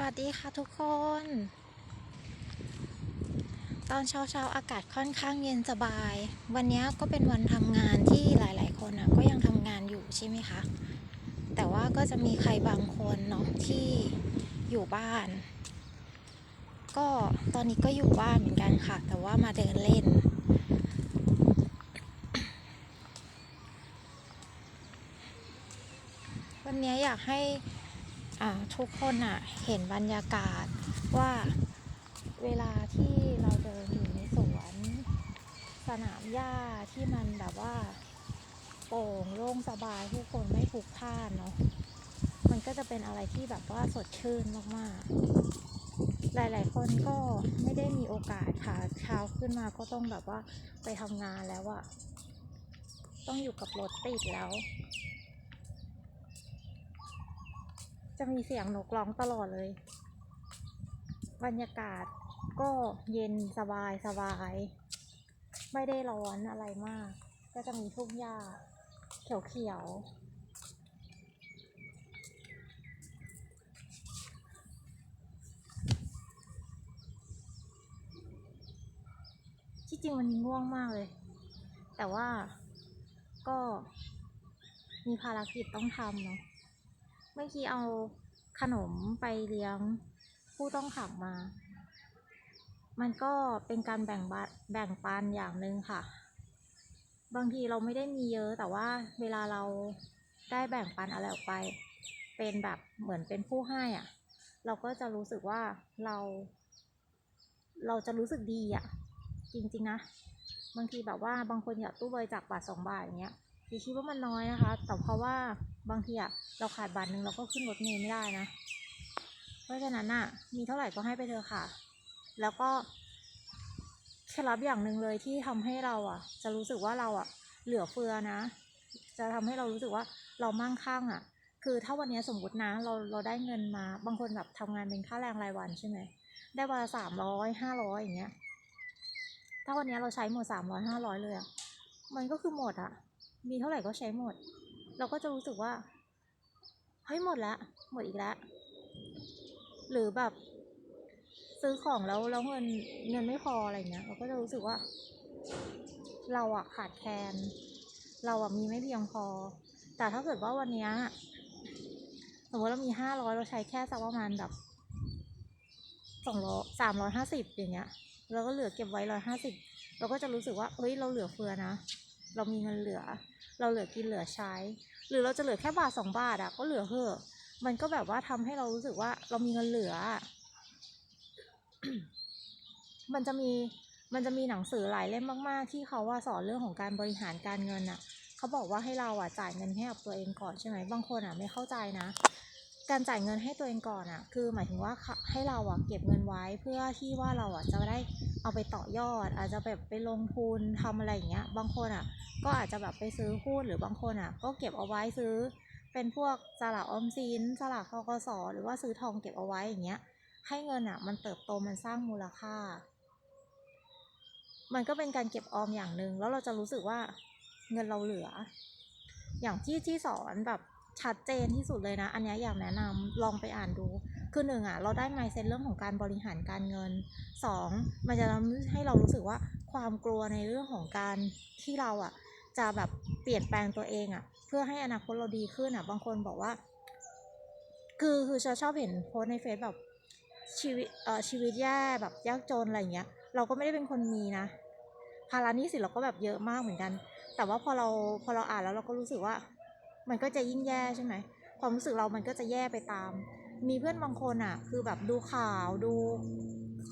สวัสดีค่ะทุกคน ตอนเช้าเช้าๆ อากาศค่อนข้างเย็นสบาย วันนี้ก็เป็นวันทำงานที่หลายๆ คนอะก็ยังทำงานอยู่ใช่ไหมคะ แต่ว่าก็จะมีใครบางคนเนาะที่อยู่บ้าน ก็ตอนนี้ก็อยู่บ้านเหมือนกันค่ะ แต่ว่ามาเดินเล่น วันนี้อยากให้ ทุกคนอะเห็นบรรยากาศว่าเวลาที่เราเดินอยู่ในสวนสนามหญ้าที่มันแบบว่าโปร่งโล่งสบายผู้คนไม่พลุกพล่านเนาะมันก็จะเป็นอะไรที่แบบว่าสดชื่นมากๆ หลาย ๆ คนก็ไม่ได้มีโอกาสค่ะเช้าขึ้นมาก็ต้องแบบว่าไปทำงานแล้วอะต้องอยู่กับรถติดแล้ว จะมีเสียงนกร้องตลอดเลย บรรยากาศก็เย็นสบายสบาย ไม่ได้ร้อนอะไรมาก ก็จะมีทุ่งหญ้าเขียวๆที่จริงวันนี้ง่วงมากเลย แต่ว่าก็มีภารกิจต้องทำเนาะ มื่อกี้เอาขนมไปเลี้ยงผู้ต้องขังมา มันก็เป็นการแบ่งบะแบ่งปันอย่างหนึ่งค่ะ บางทีเราไม่ได้มีเยอะแต่ว่าเวลาเราได้แบ่งปันอะไรออกไป เป็นแบบเหมือนเป็นผู้ให้อะ่ะ เราก็จะรู้สึกว่าเรา เราจะรู้สึกดีอะ่ะ จริงๆนะ บางทีแบบว่าบางคนอยากตู้บริจาคบาทสองบาทอย่างเงี้ย ดิคิดว่ามันน้อยนะคะ แต่เพราะว่าบางทีอะเราขาดบาทหนึ่งเราก็ขึ้นรถเมล์ไม่ได้นะ เพราะฉะนั้นอะมีเท่าไหร่ก็ให้ไปเถอะค่ะ แล้วก็เคล็ดลับอย่างหนึ่งเลยที่ทำให้เราอะจะรู้สึกว่าเราอะเหลือเฟือนะ จะทำให้เรารู้สึกว่าเรามั่งคั่งอะคือถ้าวันนี้สมมตินะเราเราได้เงินมา บางคนแบบทำงานเป็นค่าแรงรายวันใช่ไหมได้วันละสามร้อยห้าร้อยอย่างเงี้ย ถ้าวันนี้เราใช้หมดสามร้อยห้าร้อยเลยอะมันก็คือหมดอะ มีเท่าไหร่ก็ใช้หมด เราก็จะรู้สึกว่าเฮ้ยหมดล้วหมดอีกล้วหรือแบบ ซื้อของแล้วแล้วเงินเงินไม่พออะไรเงี้ย เราก็จะรู้สึกว่า เราอะขาดแคลนเราอะมีไม่เพียงพอ แต่ถ้าเกิดว่าวันนี้สมมติเรามีห้าร้อยเราใช้แค่สักประมาณแบบสองร้อยสามร้อยห้าสิบอย่างเงี้ยเราก็เหลือเก็บไว้ร้อยห้าสิบเราก็จะรู้สึกว่าเฮ้ยเราเหลือเฟือนะ เรามีเงินเหลือ เราเหลือกินเหลือใช้ หรือเราจะเหลือแค่บาทสองบาทอะก็เหลือเหอะมันก็แบบว่าทำให้เรารู้สึกว่าเรามีเงินเหลือ มันจะมีมันจะมีหนังสือหลายเล่มมาก ๆ ที่เขาว่าสอนเรื่องของการบริหารการเงินอะเขาบอกว่าให้เราอะจ่ายเงินให้กับตัวเองก่อนใช่ไหมบางคนอะไม่เข้าใจนะ การจ่ายเงินให้ตัวเองก่อนอะคือหมายถึงว่าให้เราอะเก็บเงินไว้เพื่อที่ว่าเราอะจะได้เอาไปต่อยอด อาจจะแบบไปลงทุนทำอะไรอย่างเงี้ย บางคนอะก็อาจจะแบบไปซื้อหุ้นหรือบางคนอะ ก็เก็บเอาไว้ซื้อ เป็นพวกสลากออมสินสลากทกสหรือว่าซื้อทองเก็บเอาไว้อย่างเงี้ย ให้เงินอะ มันเติบโตมันสร้างมูลค่า มันก็เป็นการเก็บออมอย่างหนึ่งแล้วเราจะรู้สึกว่าเงินเราเหลือ อย่างที่ที่สอนแบบ ชัดเจนที่สุดเลยนะ อันนี้อยากแนะนำลองไปอ่านดู คือหนึ่งอะเราได้ mindset เรื่องของการบริหารการเงินสองมันจะทำให้เรารู้สึกว่าความกลัวในเรื่องของการที่เราอะจะแบบเปลี่ยนแปลงตัวเองอะ เพื่อให้อนาคตเราดีขึ้นอะ บางคนบอกว่า คือคือชอบชอบเห็นโพสในเฟซแบบชีวิตเอ่อชีวิตแย่แบบยากจนอะไรอย่างเงี้ย เราก็ไม่ได้เป็นคนมีนะภาระนี้สิเราก็แบบเยอะมากเหมือนกัน แต่ว่าพอเราพอเราอ่านแล้วเราก็รู้สึกว่า มันก็จะยิ่งแย่ใช่ไหมความรู้สึกเรามันก็จะแย่ไปตาม มีเพื่อนบางคนอะ คือแบบดูข่าวดู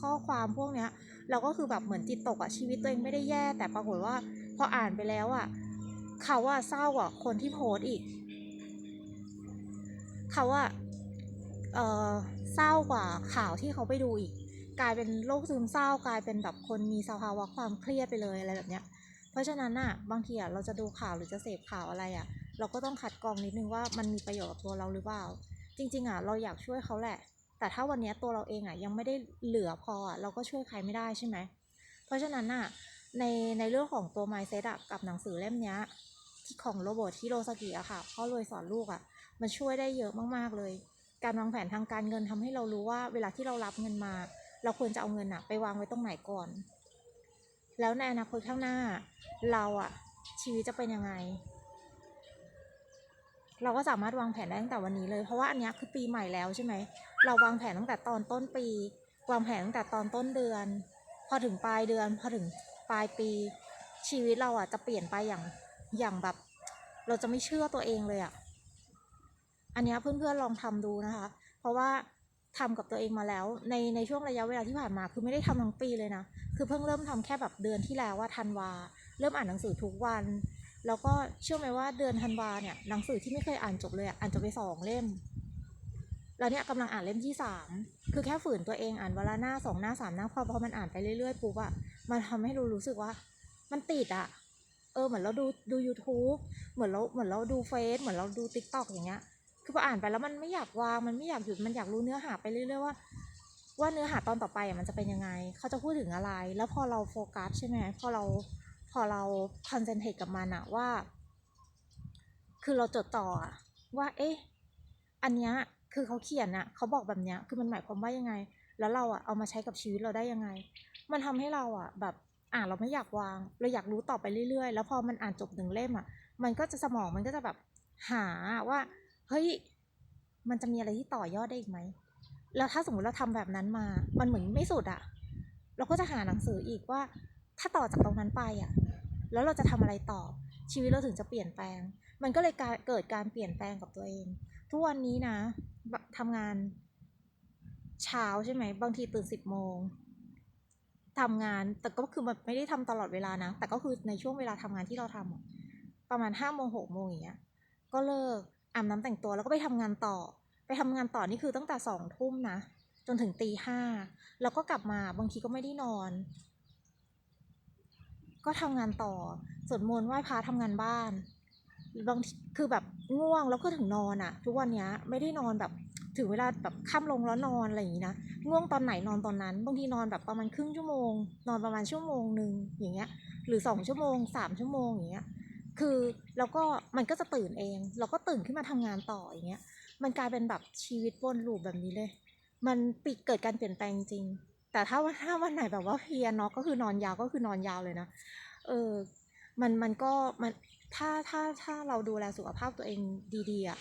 ข้อความพวกเนี้ย เราก็คือแบบเหมือนจิตตกอะชีวิตตัวเองไม่ได้แย่ แต่ปรากฏว่าพออ่านไปแล้วอะเขาอะเศร้ากว่าคนที่โพสต์อีก เขาอะเออเศร้ากว่าข่าวที่เขาไปดูอีก กลายเป็นโรคซึมเศร้ากลายเป็นแบบคนมีสภาวะความเครียดไปเลยอะไรแบบเนี้ย เพราะฉะนั้นอะบางทีอะเราจะดูข่าวหรือจะเสพข่าวอะไรอะ เราก็ต้องคัดกรองนิดนึงว่ามันมีประโยชน์กับตัวเราหรือเปล่า จริง ๆอะเราอยากช่วยเขาแหละ แต่ถ้าวันนี้ตัวเราเองอะยังไม่ได้เหลือพออะเราก็ช่วยใครไม่ได้ใช่ไหม เพราะฉะนั้นน่ะในในเรื่องของตัว mindset อะกับหนังสือเล่มนี้ที่ของโรเบิร์ตฮิโรซากิอะค่ะพ่อรวยสอนลูกอะมันช่วยได้เยอะมากๆเลย การวางแผนทางการเงินทำให้เรารู้ว่า เวลาที่เรารับเงินมา เราควรจะเอาเงินอะไปวางไว้ตรงไหนก่อน แล้วในอนาคตข้างหน้า เราอะชีวิตจะเป็นยังไง เราก็สามารถวางแผนได้ตั้งแต่วันนี้เลย เพราะว่าอันนี้คือปีใหม่แล้วใช่ไหม เราวางแผนตั้งแต่ตอนต้นปี วางแผนตั้งแต่ตอนต้นเดือน พอถึงปลายเดือน พอถึงปลายปี ชีวิตเราอะจะเปลี่ยนไปอย่างอย่างแบบ เราจะไม่เชื่อตัวเองเลยอะ อันนี้เพื่อนๆลองทำดูนะคะ เพราะว่าทำกับตัวเองมาแล้ว ในในช่วงระยะเวลาที่ผ่านมา คือไม่ได้ทำทั้งปีเลยนะ คือเพิ่งเริ่มทำแค่แบบเดือนที่แล้วว่าธันวา เริ่มอ่านหนังสือทุกวัน แล้วก็เชื่อไหมว่าเดือนธันวาเนี่ยหนังสือที่ไม่เคยอ่านจบเลยอ่านจบไปสองเล่ม แล้วเนี่ยกำลังอ่านเล่มที่สามคือแค่ฝืนตัวเองอ่านวันละหน้าสองหน้าสามหน้าพอพอมันอ่านไปเรื่อยๆปุ๊บอะมันทำให้เรารู้สึกว่า มันติดอะเออเหมือนเราดูดู YouTube เหมือนเราเหมือนเราดูเฟซเหมือนเราดู t ิ k t o k อย่างเงี้ย คือพออ่านไปแล้วมันไม่อยากวางมันไม่อยากหยุดมันอยากรู้เนื้อหาไปเรื่อยๆว่าว่าเนื้อหาตอนต่อไปอะมันจะเป็นยังไง เขาจะพูดถึงอะไร แล้วพอเราโฟกัสใช่ไหมพอเรา อเราคอนเซนเทรตกับมันอะว่า คือเราจดต่อว่าเอ๊ะอันเนี้ยคือเขาเขียนอะเขาบอกแบบเนี้ยคือมันหมายความว่ายังไง แล้วเราอะเอามาใช้กับชีวิตเราได้ยังไง มันทำให้เราอะแบบอ่านเราไม่อยากวาง เราอยากรู้ต่อไปเรื่อยๆ แล้วพอมันอ่านจบหนึ่งเล่มอะมันก็จะสมองมันก็จะแบบหาว่า เฮ้ยมันจะมีอะไรที่ต่อยอดได้อีกไหมแล้วถ้าสมมติเราทำแบบนั้นมา มันเหมือนไม่สุดอะเราก็จะหาหนังสืออีกว่า ถ้าต่อจากตรงนั้นไปอะ แล้วเราจะทำอะไรต่อ ชีวิตเราถึงจะเปลี่ยนแปลง มันก็เลยกเกิดการเปลี่ยนแปลงกับตัวเอง ทุกวันนี้นะแบบทำงานเช้าใช่ไหมบางทีตื่นสิบโมงทำงานแต่ก็คือแบบไม่ได้ทำตลอดเวลานะ แต่ก็คือในช่วงเวลาทำงานที่เราทำอะประมาณห้าโมงหกโมงอย่างเงี้ยก็เลิกอาบน้ำแต่งตัวแล้วก็ไปทำงานต่อ ไปทำงานต่อนี่คือตั้งแต่สองทุ่มนะจนถึงตีห้าแล้วก็กลับมาบางทีก็ไม่ได้นอน ก็ทำงานต่อสวดมนต์ไหว้พระทำงานบ้านบางคือแบบง่วงแล้วก็ถึงนอนอะทุกวันเนี้ยไม่ได้นอนแบบถึงเวลาแบบค่ำลงแล้วนอนอะไรอย่างนี้นะง่วงตอนไหนนอนตอนนั้น บางทีนอนแบบประมาณครึ่งชั่วโมง นอนประมาณชั่วโมงหนึ่งอย่างเงี้ย หรือสองชั่วโมงสามชั่วโมงอย่างเงี้ยคือแล้วก็มันก็จะตื่นเองเราก็ตื่นขึ้นมาทำงานต่ออย่างเงี้ยมันกลายเป็นแบบชีวิตวนลูปแบบนี้เลย มันปิดเกิดการเปลี่ยนแปลงจริง แต่ถ้าว่าถ้าวันไหนแบบว่าเพลียเนาะก็คือนอนยาวก็คือนอนยาวเลยนะเออมันมันก็มันถ้าถ้าถ้าเราดูแลสุขภาพตัวเองดีๆอะ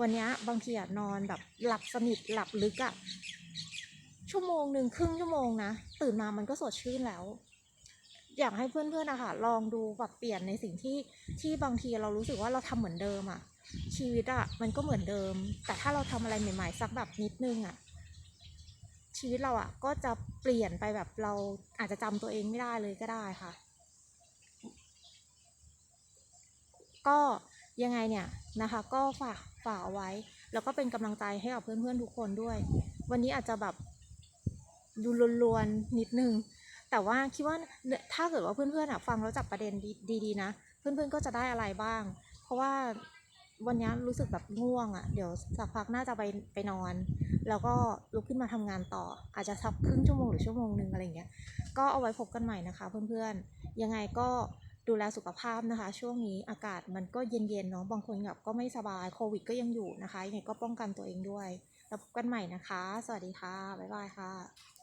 วันนี้บางทีอะนอนแบบหลับสนิทหลับลึกอะชั่วโมงหนึ่งครึ่งชั่วโมงนะตื่นมามันก็สดชื่นแล้ว อยากให้เพื่อนๆนะคะลองดูปรับเปลี่ยนในสิ่งที่ที่บางทีเรารู้สึกว่าเราทำเหมือนเดิมอะชีวิตอะมันก็เหมือนเดิม แต่ถ้าเราทำอะไรใหม่ๆสักแบบนิดนึงอะ ชีวิตเราอะก็จะเปลี่ยนไปแบบเราอาจจะจำตัวเองไม่ได้เลยก็ได้ค่ะ ก็ยังไงเนี่ยนะคะ ก็ฝากฝากเอาไว้ แล้วก็เป็นกำลังใจให้กับเพื่อนๆทุกคนด้วย วันนี้อาจจะแบบดูลวนๆนิดนึง แต่ว่าคิดว่าถ้าเกิดว่าเพื่อนๆอะฟังแล้วจับประเด็นดีๆนะ เพื่อนๆก็จะได้อะไรบ้าง เพราะว่า วันนี้รู้สึกแบบง่วงอะ่ะ เดี๋ยวสักพักน่าจะไปไปนอน แล้วก็ลุกขึ้นมาทำงานต่อ อาจจะสักครึ่งชั่วโมงหรือชั่วโมงหนึ่งอะไรเงี้ย ก็เอาไว้พบกันใหม่นะคะ เพื่อนๆ ยังไงก็ดูแลสุขภาพนะคะ ช่วงนี้อากาศมันก็เย็นๆเนาะ บางคนแบบก็ไม่สบายโควิดก็ยังอยู่นะคะ ยังไงก็ป้องกันตัวเองด้วย แล้วพบกันใหม่นะคะ สวัสดีค่ะ บ๊ายบายค่ะ